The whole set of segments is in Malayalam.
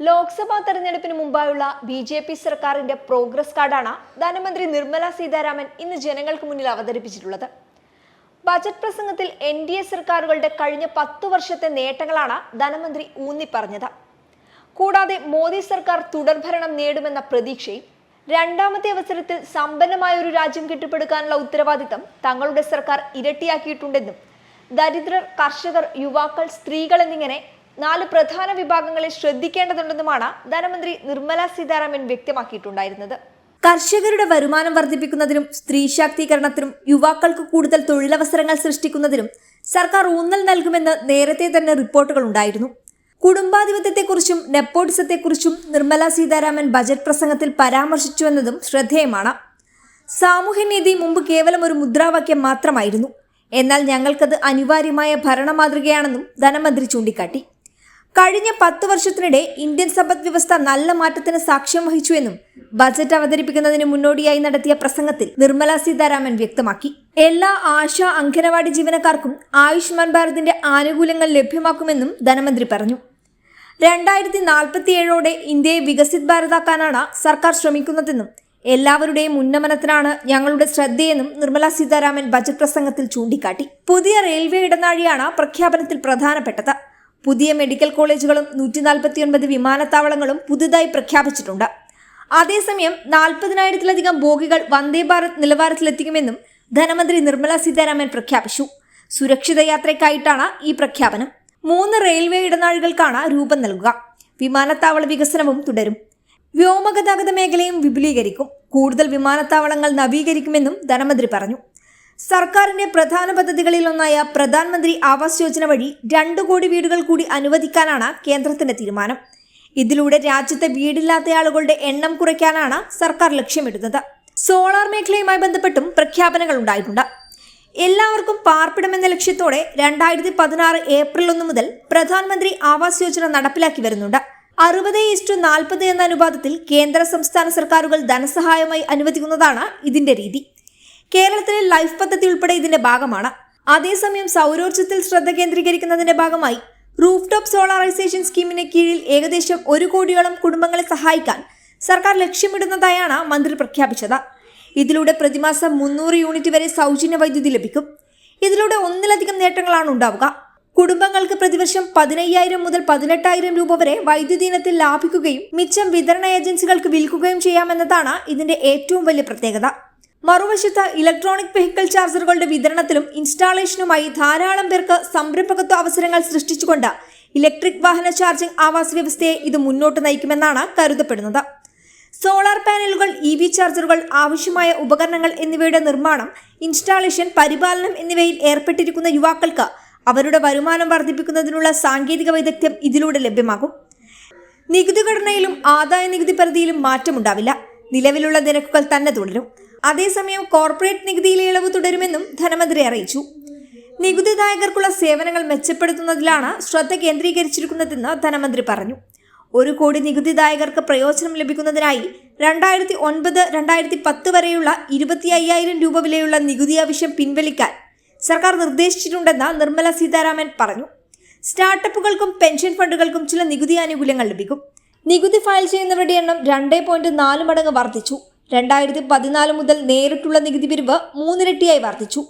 ലോക്സഭാ തെരഞ്ഞെടുപ്പിന് മുമ്പായുള്ള ബി ജെ പി സർക്കാരിന്റെ പ്രോഗ്രസ് കാർഡാണ് ധനമന്ത്രി നിർമ്മല സീതാരാമൻ ഇന്ന് ജനങ്ങൾക്ക് മുന്നിൽ അവതരിപ്പിച്ചിട്ടുള്ളത്. ബജറ്റ് പ്രസംഗത്തിൽ എൻ ഡി എ സർക്കാരുകളുടെ കഴിഞ്ഞ പത്തു വർഷത്തെ നേട്ടങ്ങളാണ് ധനമന്ത്രി ഊന്നി പറഞ്ഞത് കൂടാതെ മോദി സർക്കാർ തുടർഭരണം നേടുമെന്ന പ്രതീക്ഷയും രണ്ടാമത്തെ അവസരത്തിൽ സമ്പന്നമായ ഒരു രാജ്യം കെട്ടിപ്പടുക്കാനുള്ള ഉത്തരവാദിത്തം തങ്ങളുടെ സർക്കാർ ഇരട്ടിയാക്കിയിട്ടുണ്ടെന്നും ദരിദ്രർ കർഷകർ യുവാക്കൾ സ്ത്രീകൾ എന്നിങ്ങനെ നാല് പ്രധാന വിഭാഗങ്ങളെ ശ്രദ്ധിക്കേണ്ടതുണ്ടെന്നുമാണ് ധനമന്ത്രി നിർമ്മല സീതാരാമൻ വ്യക്തമാക്കിയിട്ടുണ്ടായിരുന്നത്. കർഷകരുടെ വരുമാനം വർദ്ധിപ്പിക്കുന്നതിനും സ്ത്രീ ശാക്തീകരണത്തിനും യുവാക്കൾക്ക് കൂടുതൽ തൊഴിലവസരങ്ങൾ സൃഷ്ടിക്കുന്നതിനും സർക്കാർ ഊന്നൽ നൽകുമെന്ന് നേരത്തെ തന്നെ റിപ്പോർട്ടുകൾ ഉണ്ടായിരുന്നു. കുടുംബാധിപത്യത്തെക്കുറിച്ചും നെപ്പോട്ടിസത്തെക്കുറിച്ചും നിർമ്മല സീതാരാമൻ ബജറ്റ് പ്രസംഗത്തിൽ പരാമർശിച്ചുവെന്നതും ശ്രദ്ധേയമാണ്. സാമൂഹ്യനീതി മുമ്പ് കേവലം ഒരു മുദ്രാവാക്യം മാത്രമായിരുന്നു. എന്നാൽ ഞങ്ങൾക്കത് അനിവാര്യമായ ഭരണമാതൃകയാണെന്നും ധനമന്ത്രി ചൂണ്ടിക്കാട്ടി. കഴിഞ്ഞ പത്ത് വർഷത്തിനിടെ ഇന്ത്യൻ സമ്പദ് വ്യവസ്ഥ നല്ല മാറ്റത്തിന് സാക്ഷ്യം വഹിച്ചുവെന്നും ബജറ്റ് അവതരിപ്പിക്കുന്നതിന് മുന്നോടിയായി നടത്തിയ പ്രസംഗത്തിൽ നിർമ്മല സീതാരാമൻ വ്യക്തമാക്കി. എല്ലാ ആശ അംഗനവാടി ജീവനക്കാർക്കും ആയുഷ്മാൻ ഭാരതിന്റെ ആനുകൂല്യങ്ങൾ ലഭ്യമാക്കുമെന്നും ധനമന്ത്രി പറഞ്ഞു. രണ്ടായിരത്തി നാൽപ്പത്തിയേഴോടെ ഇന്ത്യയെ വികസിത് ഭാരതാക്കാനാണ് സർക്കാർ ശ്രമിക്കുന്നതെന്നും എല്ലാവരുടെയും ഉന്നമനത്തിനാണ് ഞങ്ങളുടെ ശ്രദ്ധയെന്നും നിർമ്മല സീതാരാമൻ ബജറ്റ് പ്രസംഗത്തിൽ ചൂണ്ടിക്കാട്ടി. പുതിയ റെയിൽവേ ഇടനാഴിയാണ് പ്രഖ്യാപനത്തിൽ പ്രധാനപ്പെട്ടത്. പുതിയ മെഡിക്കൽ കോളേജുകളും നൂറ്റി നാൽപ്പത്തിയൊൻപത് വിമാനത്താവളങ്ങളും പുതുതായി പ്രഖ്യാപിച്ചിട്ടുണ്ട്. അതേസമയം നാൽപ്പതിനായിരത്തിലധികം ബോഗികൾ വന്ദേ ഭാരത് നിലവാരത്തിലെത്തിക്കുമെന്നും ധനമന്ത്രി നിർമ്മല സീതാരാമൻ പ്രഖ്യാപിച്ചു. സുരക്ഷിത യാത്രയ്ക്കായിട്ടാണ് ഈ പ്രഖ്യാപനം. മൂന്ന് റെയിൽവേ ഇടനാഴികൾക്കാണ് രൂപം നൽകുക. വിമാനത്താവള വികസനവും തുടരും. വ്യോമഗതാഗത മേഖലയും വിപുലീകരിക്കും. കൂടുതൽ വിമാനത്താവളങ്ങൾ നവീകരിക്കുമെന്നും ധനമന്ത്രി പറഞ്ഞു. സർക്കാരിന്റെ പ്രധാന പദ്ധതികളിലൊന്നായ പ്രധാനമന്ത്രി ആവാസ് യോജന വഴി രണ്ടു കോടി വീടുകൾ കൂടി അനുവദിക്കാനാണ് കേന്ദ്രത്തിന്റെ തീരുമാനം. ഇതിലൂടെ രാജ്യത്തെ വീടില്ലാത്ത ആളുകളുടെ എണ്ണം കുറയ്ക്കാനാണ് സർക്കാർ ലക്ഷ്യമിടുന്നത്. സോളാർ മേഖലയുമായി ബന്ധപ്പെട്ടും പ്രഖ്യാപനങ്ങൾ ഉണ്ടായിട്ടുണ്ട്. എല്ലാവർക്കും പാർപ്പിടമെന്ന ലക്ഷ്യത്തോടെ രണ്ടായിരത്തി പതിനാറ് ഏപ്രിൽ ഒന്ന് മുതൽ പ്രധാനമന്ത്രി ആവാസ് യോജന നടപ്പിലാക്കി വരുന്നുണ്ട്. അറുപത് ഇസ്റ്റു നാൽപ്പത് എന്ന അനുപാതത്തിൽ കേന്ദ്ര സംസ്ഥാന സർക്കാരുകൾ ധനസഹായമായി അനുവദിക്കുന്നതാണ് ഇതിന്റെ രീതി. കേരളത്തിലെ ലൈഫ് പദ്ധതി ഉൾപ്പെടെ ഇതിന്റെ ഭാഗമാണ്. അതേസമയം സൗരോർജത്തിൽ ശ്രദ്ധ കേന്ദ്രീകരിക്കുന്നതിന്റെ ഭാഗമായി റൂഫ് ടോപ്പ് സോളറൈസേഷൻ സ്കീമിന് കീഴിൽ ഏകദേശം ഒരു കോടിയോളം കുടുംബങ്ങളെ സഹായിക്കാൻ സർക്കാർ ലക്ഷ്യമിടുന്നതായാണ് മന്ത്രി പ്രഖ്യാപിച്ചത്. ഇതിലൂടെ പ്രതിമാസം മുന്നൂറ് യൂണിറ്റ് വരെ സൗജന്യ വൈദ്യുതി ലഭിക്കും. ഇതിലൂടെ ഒന്നിലധികം നേട്ടങ്ങളാണ് ഉണ്ടാവുക. കുടുംബങ്ങൾക്ക് പ്രതിവർഷം പതിനയ്യായിരം മുതൽ പതിനെട്ടായിരം രൂപ വരെ വൈദ്യുതി ഇനത്തിൽ ലാഭിക്കുകയും മിച്ചം വിതരണ ഏജൻസികൾക്ക് വിൽക്കുകയും ചെയ്യാമെന്നതാണ് ഇതിന്റെ ഏറ്റവും വലിയ പ്രത്യേകത. മറുവശത്ത് ഇലക്ട്രോണിക് വെഹിക്കിൾ ചാർജറുകളുടെ വിതരണത്തിലും ഇൻസ്റ്റാളേഷനുമായി ധാരാളം പേർക്ക് സംരംഭകത്വ അവസരങ്ങൾ സൃഷ്ടിച്ചുകൊണ്ട് ഇലക്ട്രിക് വാഹന ചാർജിംഗ് ആവാസ് വ്യവസ്ഥയെ ഇത് മുന്നോട്ട് നയിക്കുമെന്നാണ് കരുതപ്പെടുന്നത്. സോളാർ പാനലുകൾ ഇ വി ചാർജറുകൾ ആവശ്യമായ ഉപകരണങ്ങൾ എന്നിവയുടെ നിർമ്മാണം ഇൻസ്റ്റാളേഷൻ പരിപാലനം എന്നിവയിൽ ഏർപ്പെട്ടിരിക്കുന്ന യുവാക്കൾക്ക് അവരുടെ വരുമാനം വർദ്ധിപ്പിക്കുന്നതിനുള്ള സാങ്കേതിക വൈദഗ്ധ്യം ഇതിലൂടെ ലഭ്യമാകും. നികുതി ഘടനയിലും ആദായ നികുതി പരിധിയിലും മാറ്റമുണ്ടാവില്ല. നിലവിലുള്ള നിരക്കുകൾ തന്നെ തുടരും. അതേസമയം കോർപ്പറേറ്റ് നികുതിയിലെ ഇളവ് തുടരുമെന്നും ധനമന്ത്രി അറിയിച്ചു. നികുതിദായകർക്കുള്ള സേവനങ്ങൾ മെച്ചപ്പെടുത്തുന്നതിലാണ് ശ്രദ്ധ കേന്ദ്രീകരിച്ചിരിക്കുന്നതെന്ന് ധനമന്ത്രി പറഞ്ഞു. ഒരു കോടി നികുതിദായകർക്ക് പ്രയോജനം ലഭിക്കുന്നതിനായി രണ്ടായിരത്തി ഒൻപത് രണ്ടായിരത്തി പത്ത് വരെയുള്ള ഇരുപത്തി അയ്യായിരം രൂപ വിലയുള്ള നികുതി ആവശ്യം പിൻവലിക്കാൻ സർക്കാർ നിർദ്ദേശിച്ചിട്ടുണ്ടെന്ന് നിർമ്മല സീതാരാമൻ പറഞ്ഞു. സ്റ്റാർട്ടപ്പുകൾക്കും പെൻഷൻ ഫണ്ടുകൾക്കും ചില നികുതി ആനുകൂല്യങ്ങൾ ലഭിക്കും. നികുതി ഫയൽ ചെയ്യുന്നവരുടെ എണ്ണം രണ്ട് പോയിന്റ് നാല് മടങ്ങ് വർദ്ധിച്ചു. രണ്ടായിരത്തി പതിനാല് മുതൽ നേരിട്ടുള്ള നികുതി പിരിവ് മൂന്നിരട്ടിയായി വർദ്ധിച്ചു.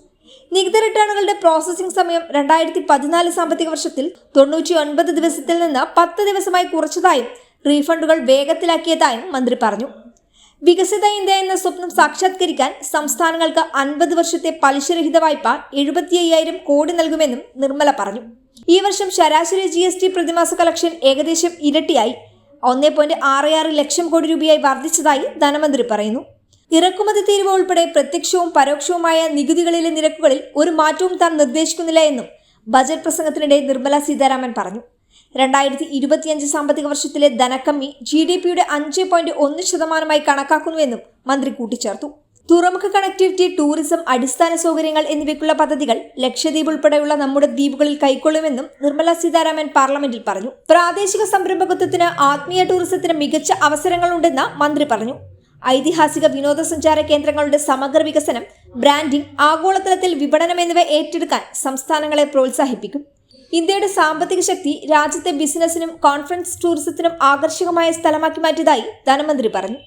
നികുതി റിട്ടേണുകളുടെ പ്രോസസ്സിംഗ് സമയം രണ്ടായിരത്തി പതിനാല് സാമ്പത്തിക വർഷത്തിൽ തൊണ്ണൂറ്റി ഒൻപത് ദിവസത്തിൽ നിന്ന് പത്ത് ദിവസമായി കുറച്ചതായും റീഫണ്ടുകൾ വേഗത്തിലാക്കിയതായും മന്ത്രി പറഞ്ഞു. വികസിത ഇന്ത്യ എന്ന സ്വപ്നം സാക്ഷാത്കരിക്കാൻ സംസ്ഥാനങ്ങൾക്ക് അൻപത് വർഷത്തെ പലിശരഹിത വായ്പ എഴുപത്തി അയ്യായിരം കോടി നൽകുമെന്നും നിർമ്മല പറഞ്ഞു. ഈ വർഷം ശരാശരി ജി പ്രതിമാസ കളക്ഷൻ ഏകദേശം ഇരട്ടിയായി. ഒന്നേ പോയിന്റ് ആറ് ആറ് ലക്ഷം കോടി രൂപയായി വർദ്ധിച്ചതായി ധനമന്ത്രി പറയുന്നു. ഇറക്കുമതി തീരുവ ഉൾപ്പെടെ പ്രത്യക്ഷവും പരോക്ഷവുമായ നികുതികളിലെ നിരക്കുകളിൽ ഒരു മാറ്റവും താൻ നിർദ്ദേശിക്കുന്നില്ല എന്നും ബജറ്റ് പ്രസംഗത്തിനിടെ നിർമ്മല സീതാരാമൻ പറഞ്ഞു. രണ്ടായിരത്തി ഇരുപത്തിയഞ്ച് സാമ്പത്തിക വർഷത്തിലെ ധനക്കമ്മി ജി ഡി പിയുടെ അഞ്ച് പോയിന്റ് ഒന്ന് ശതമാനമായി കണക്കാക്കുന്നുവെന്നും മന്ത്രി കൂട്ടിച്ചേർത്തു. തുറമുഖ കണക്ടിവിറ്റി ടൂറിസം അടിസ്ഥാന സൗകര്യങ്ങൾ എന്നിവയ്ക്കുള്ള പദ്ധതികൾ ലക്ഷദ്വീപ് ഉൾപ്പെടെയുള്ള നമ്മുടെ ദ്വീപുകളിൽ കൈക്കൊള്ളുമെന്നും നിർമ്മല സീതാരാമൻ പാർലമെന്റിൽ പറഞ്ഞു. പ്രാദേശിക സംരംഭകത്വത്തിന് ആത്മീയ ടൂറിസത്തിന് മികച്ച അവസരങ്ങളുണ്ടെന്ന് മന്ത്രി പറഞ്ഞു. ഐതിഹാസിക വിനോദസഞ്ചാര കേന്ദ്രങ്ങളുടെ സമഗ്ര വികസനം ബ്രാൻഡിംഗ് ആഗോളതലത്തിൽ വിപണനം എന്നിവ ഏറ്റെടുക്കാൻ സംസ്ഥാനങ്ങളെ പ്രോത്സാഹിപ്പിക്കും. ഇന്ത്യയുടെ സാമ്പത്തിക ശക്തി രാജ്യത്തെ ബിസിനസിനും കോൺഫറൻസ് ടൂറിസത്തിനും ആകർഷകമായ സ്ഥലമാക്കി മാറ്റിയതായി ധനമന്ത്രി പറഞ്ഞു.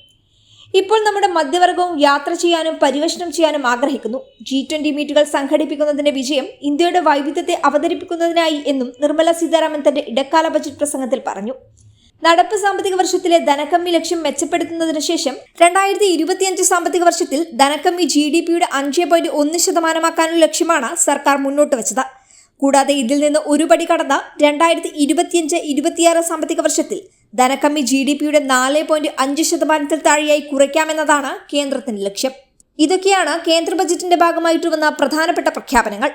ഇപ്പോൾ നമ്മുടെ മധ്യവർഗവും യാത്ര ചെയ്യാനും പരിവേഷണം ചെയ്യാനും ആഗ്രഹിക്കുന്നു. ജി ട്വന്റി മീറ്റുകൾ സംഘടിപ്പിക്കുന്നതിന്റെ വിജയം ഇന്ത്യയുടെ വൈവിധ്യത്തെ അവതരിപ്പിക്കുന്നതിനായി എന്നും നിർമ്മല സീതാരാമൻ തന്റെ ഇടക്കാല ബജറ്റ് പ്രസംഗത്തിൽ പറഞ്ഞു. നടപ്പ് സാമ്പത്തിക വർഷത്തിലെ ധനക്കമ്മി ലക്ഷ്യം മെച്ചപ്പെടുത്തുന്നതിന് ശേഷം രണ്ടായിരത്തി ഇരുപത്തിയഞ്ച് സാമ്പത്തിക വർഷത്തിൽ ധനക്കമ്മി ജി ഡി പിയുടെ അഞ്ച് പോയിന്റ് ഒന്ന് ശതമാനമാക്കാനുള്ള ലക്ഷ്യമാണ് സർക്കാർ മുന്നോട്ട് വെച്ചത്. കൂടാതെ ഇതിൽ നിന്ന് ഒരു പടി കടന്ന രണ്ടായിരത്തി ഇരുപത്തിയഞ്ച് ഇരുപത്തിയാറ് സാമ്പത്തിക വർഷത്തിൽ ധനക്കമ്മി ജി ഡി പിയുടെ നാല് പോയിന്റ് അഞ്ച് ശതമാനത്തിൽ താഴെയായി കുറയ്ക്കാമെന്നതാണ് കേന്ദ്രത്തിന്റെ ലക്ഷ്യം. ഇതൊക്കെയാണ് കേന്ദ്ര ബജറ്റിന്റെ ഭാഗമായിട്ട് വന്ന പ്രധാനപ്പെട്ട പ്രഖ്യാപനങ്ങൾ.